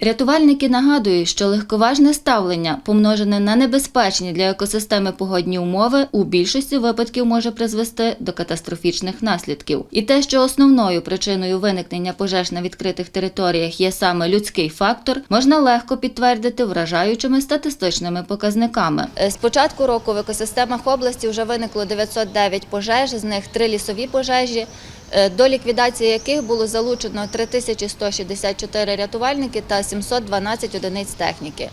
Рятувальники нагадують, що легковажне ставлення, помножене на небезпечні для екосистеми погодні умови, у більшості випадків може призвести до катастрофічних наслідків. І те, що основною причиною виникнення пожеж на відкритих територіях є саме людський фактор, можна легко підтвердити вражаючими статистичними показниками. З початку року в екосистемах області вже виникло 909 пожеж, з них три лісові пожежі. Е, До ліквідації яких було залучено 3164 рятувальники та 712 одиниць техніки.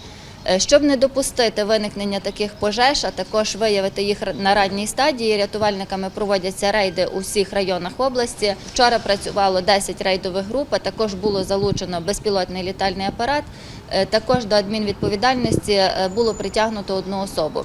Е, Щоб не допустити виникнення таких пожеж, а також виявити їх на ранній стадії, рятувальниками проводяться рейди у всіх районах області. Вчора працювало 10 рейдових груп, а також було залучено безпілотний літальний апарат. Е, Також до адмінвідповідальності було притягнуто одну особу.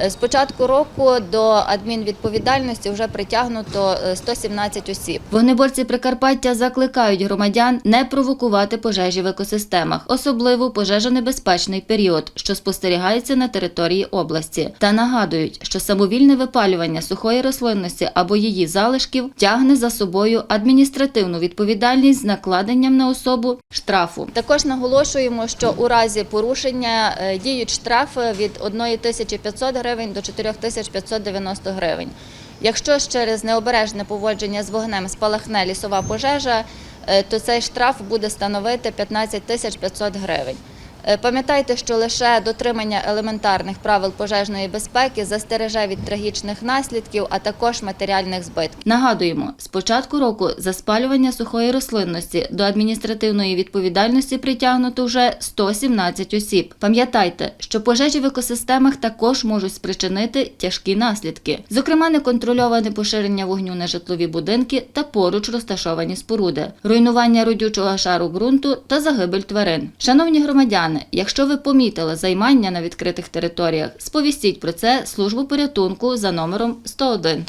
Е, З початку року до адмінвідповідальності вже притягнуто е, 117 осіб. Вогнеборці Прикарпаття закликають громадян не провокувати пожежі в екосистемах, особливо пожежонебезпечний період, що спостерігається на території області, та нагадують, що самовільне випалювання сухої рослинності або її залишків тягне за собою адміністративну відповідальність з накладенням на особу штрафу. Також наголошуємо, що у разі порушення е, діють штрафи від 1500 гривень до 4590 гривень. Якщо через необережне поводження з вогнем спалахне лісова пожежа, е, то цей штраф буде становити 15 тисяч 500 гривень. Е, Пам'ятайте, що лише дотримання елементарних правил пожежної безпеки застереже від трагічних наслідків, а також матеріальних збитків. Нагадуємо, з початку року за спалювання сухої рослинності до адміністративної відповідальності притягнуто вже 117 осіб. Пам'ятайте, що пожежі в екосистемах також можуть спричинити тяжкі наслідки, зокрема неконтрольоване поширення вогню на житлові будинки та поруч розташовані споруди, руйнування родючого шару ґрунту та загибель тварин. Шановні громадяни, якщо ви помітили займання на відкритих територіях, сповістіть про це службу порятунку за номером 101.